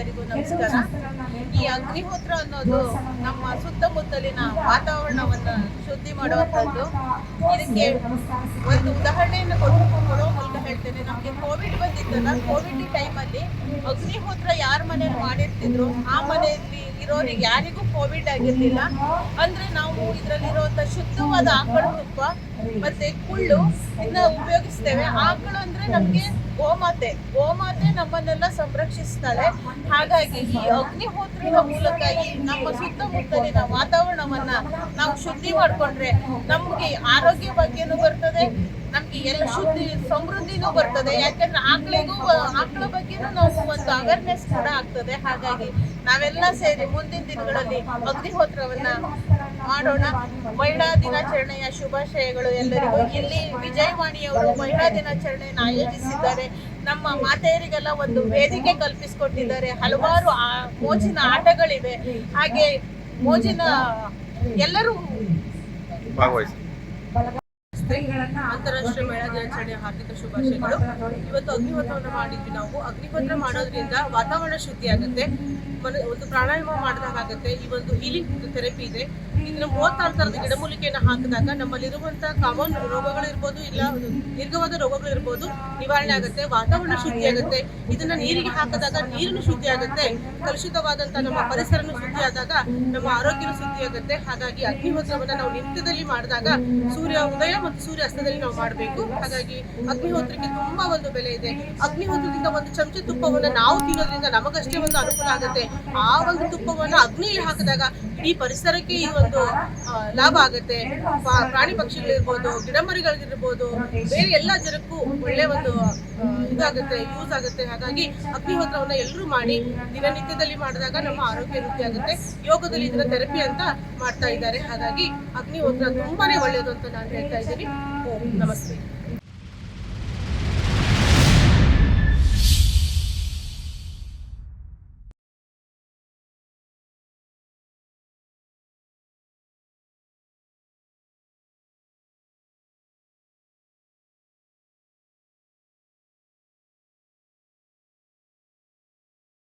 ಎಲ್ಲರಿಗೂ ನಮಸ್ಕಾರ. ಈ ಅಗ್ನಿಹೋತ್ರ ಅನ್ನೋದು ನಮ್ಮ ಸುತ್ತಮುತ್ತಲಿನ ವಾತಾವರಣವನ್ನ ಶುದ್ಧಿ ಮಾಡುವಂತದ್ದು ಇದಕ್ಕೆ ಒಂದು ಉದಾಹರಣೆಯನ್ನು ಕೊಟ್ಟು ಕೊಡೋ ಹೇಳ್ತೇನೆ. ನಮ್ಗೆ ಕೋವಿಡ್ ಬಂದಿತ್ತಲ್ಲ ಕೋವಿಡ್ ಟೈಮಲ್ಲಿ ಅಗ್ನಿಹೋತ್ರ ಯಾರ ಮನೇಲಿ ಮಾಡಿರ್ತಿದ್ರು, ಆ ಮನೆಯಲ್ಲಿ ಇರೋರಿಗೆ ಯಾರಿಗೂ ಕೋವಿಡ್ ಆಗಿರ್ಲಿಲ್ಲ. ಅಂದ್ರೆ ನಾವು ಇದರಲ್ಲಿರುವಂತ ಶುದ್ಧವಾದ ಆಕಳ ತುಪ್ಪ ಮತ್ತೆ ಕುಳ್ಳು ಇನ್ನ ಉಪಯೋಗಿಸ್ತೇವೆ. ಆಕಳು ಅಂದ್ರೆ ನಮ್ಗೆ ಗೋಮಾತೆ. ಗೋಮಾತೆ ನಮ್ಮನ್ನೆಲ್ಲ ಸಂರಕ್ಷಿಸ್ತಾಳೆ ಹಾಗಾಗಿ ಈ ಅಗ್ನಿಹೋತ್ರದ ಮೂಲಕ ಈ ನಮ್ಮ ಸುತ್ತಮುತ್ತಲಿನ ವಾತಾವರಣವನ್ನ ನಾವು ಶುದ್ಧಿ ಮಾಡ್ಕೊಂಡ್ರೆ ನಮ್ಗೆ ಆರೋಗ್ಯ ಬಗ್ಗೆನೂ ಬರ್ತದೆ. ಎಲ್ಲ ಶುದ್ಧಿ ಸಮೃದ್ಧಿನೂ ಬರ್ತದೆ. ಯಾಕಂದ್ರೆ ಆಕಳಿಗೂ, ಆಕಳ ಬಗ್ಗೆನೂ ನಾವು ಒಂದು ಅವೇರ್ನೆಸ್ ಕೂಡ ಆಗ್ತದೆ. ಹಾಗಾಗಿ ನಾವೆಲ್ಲ ಸೇರಿ ಮುಂದಿನ ದಿನಗಳಲ್ಲಿ ಅಗ್ನಿಹೋತ್ರವನ್ನ ಮಾಡೋಣ. ಮಹಿಳಾ ದಿನಾಚರಣೆಯ ಶುಭಾಶಯಗಳು ಎಲ್ಲರಿಗೂ. ಇಲ್ಲಿ ವಿಜಯವಾಣಿಯವರು ಮಹಿಳಾ ದಿನಾಚರಣೆಯನ್ನು ಆಯೋಜಿಸಿದ್ದಾರೆ. ನಮ್ಮ ಮಾತೆಯರಿಗೆಲ್ಲ ಒಂದು ವೇದಿಕೆ ಕಲ್ಪಿಸಿಕೊಟ್ಟಿದ್ದಾರೆ. ಹಲವಾರು ಮೋಜಿನ ಆಟಗಳಿವೆ. ಹಾಗೆ ಮೋಜಿನ ಎಲ್ಲರೂ ಭಾಗವಹಿಸಿ. ಅಂತಾರಾಷ್ಟ್ರೀಯ ಮಹಿಳಾ ದಿನಾಚರಣೆಯ ಹಾರ್ದಿಕ ಶುಭಾಶಯಗಳು. ಇವತ್ತು ಅಗ್ನಿಹೋತ್ರವನ್ನು ಮಾಡಿದ್ವಿ ನಾವು. ಅಗ್ನಿಪತ್ರ ಮಾಡೋದ್ರಿಂದ ವಾತಾವರಣ ಶುದ್ಧಿ ಆಗುತ್ತೆ ಮನ- ಒಂದು ಪ್ರಾಣಾಯಾಮ ಮಾಡಿದಾಗುತ್ತೆ ಈ ಒಂದು ಹೀಲಿಂಗ್ ಥೆರಪಿ ಇದೆ. ಇದನ್ನ ಮೂವತ್ತಾರು ತರದ ಗಿಡಮೂಲಿಕೆಯನ್ನ ಹಾಕಿದಾಗ ನಮ್ಮಲ್ಲಿರುವಂತಹ ಕಾಮನ್ ರೋಗಗಳಿರ್ಬೋದು ಇಲ್ಲ ದೀರ್ಘವಾದ ರೋಗಗಳಿರ್ಬೋದು ನಿವಾರಣೆ ಆಗುತ್ತೆ, ವಾತಾವರಣ ಶುದ್ಧಿ ಆಗುತ್ತೆ. ಇದನ್ನ ನೀರಿಗೆ ಹಾಕಿದಾಗ ನೀರಿನ ಶುದ್ಧಿ ಆಗುತ್ತೆ ಕಲುಷಿತವಾದಂತಹ ನಮ್ಮ ಪರಿಸರನು ಶುದ್ಧಿ ಆದಾಗ ನಮ್ಮ ಆರೋಗ್ಯನೂ ಶುದ್ಧಿ ಆಗುತ್ತೆ. ಹಾಗಾಗಿ ಅಗ್ನಿಹೋತ್ರವನ್ನ ನಾವು ನಿತ್ಯದಲ್ಲಿ ಮಾಡಿದಾಗ ಸೂರ್ಯ ಉದಯ ಮತ್ತು ಸೂರ್ಯ ಅಸ್ತದಲ್ಲಿ ನಾವು ಮಾಡಬೇಕು. ಹಾಗಾಗಿ ಅಗ್ನಿಹೋತ್ರಕ್ಕೆ ತುಂಬಾ ಒಂದು ಬೆಲೆ ಇದೆ. ಅಗ್ನಿಹೋತ್ರದಿಂದ ಒಂದು ಚಮಚ ತುಪ್ಪವನ್ನ ನಾವು ತಿನ್ನೋದ್ರಿಂದ ನಮಗಷ್ಟೇ ಒಂದು ಅನುಕೂಲ ಆಗುತ್ತೆ. ಆ ಒಂದು ತುಪ್ಪವನ್ನ ಅಗ್ನಿಯಲ್ಲಿ ಹಾಕಿದಾಗ ಈ ಪರಿಸರಕ್ಕೆ ಈ ಒಂದು ಲಾಭ ಆಗುತ್ತೆ. ಪ್ರಾಣಿ ಪಕ್ಷಿಗಳಿರ್ಬೋದು ಗಿಡಮರಿಗಳಿಗಿರ್ಬೋದು ಬೇರೆ ಎಲ್ಲ ಜನಕ್ಕೂ ಒಳ್ಳೆ ಒಂದು ಇದಾಗುತ್ತೆ ಯೂಸ್ ಆಗುತ್ತೆ. ಹಾಗಾಗಿ ಅಗ್ನಿಹೋತ್ರವನ್ನ ಎಲ್ಲರೂ ಮಾಡಿ ದಿನನಿತ್ಯದಲ್ಲಿ ಮಾಡಿದಾಗ ನಮ್ಮ ಆರೋಗ್ಯ ವೃದ್ಧಿ ಆಗುತ್ತೆ. ಯೋಗದಲ್ಲಿ ಇದನ್ನ ಥೆರಪಿ ಅಂತ ಮಾಡ್ತಾ ಇದ್ದಾರೆ. ಹಾಗಾಗಿ ಅಗ್ನಿಹೋತ್ರ ತುಂಬಾನೇ ಒಳ್ಳೆಯದು ಅಂತ ನಾನು ಹೇಳ್ತಾ ಇದ್ದೀನಿ. ಓಂ, ನಮಸ್ತೆ.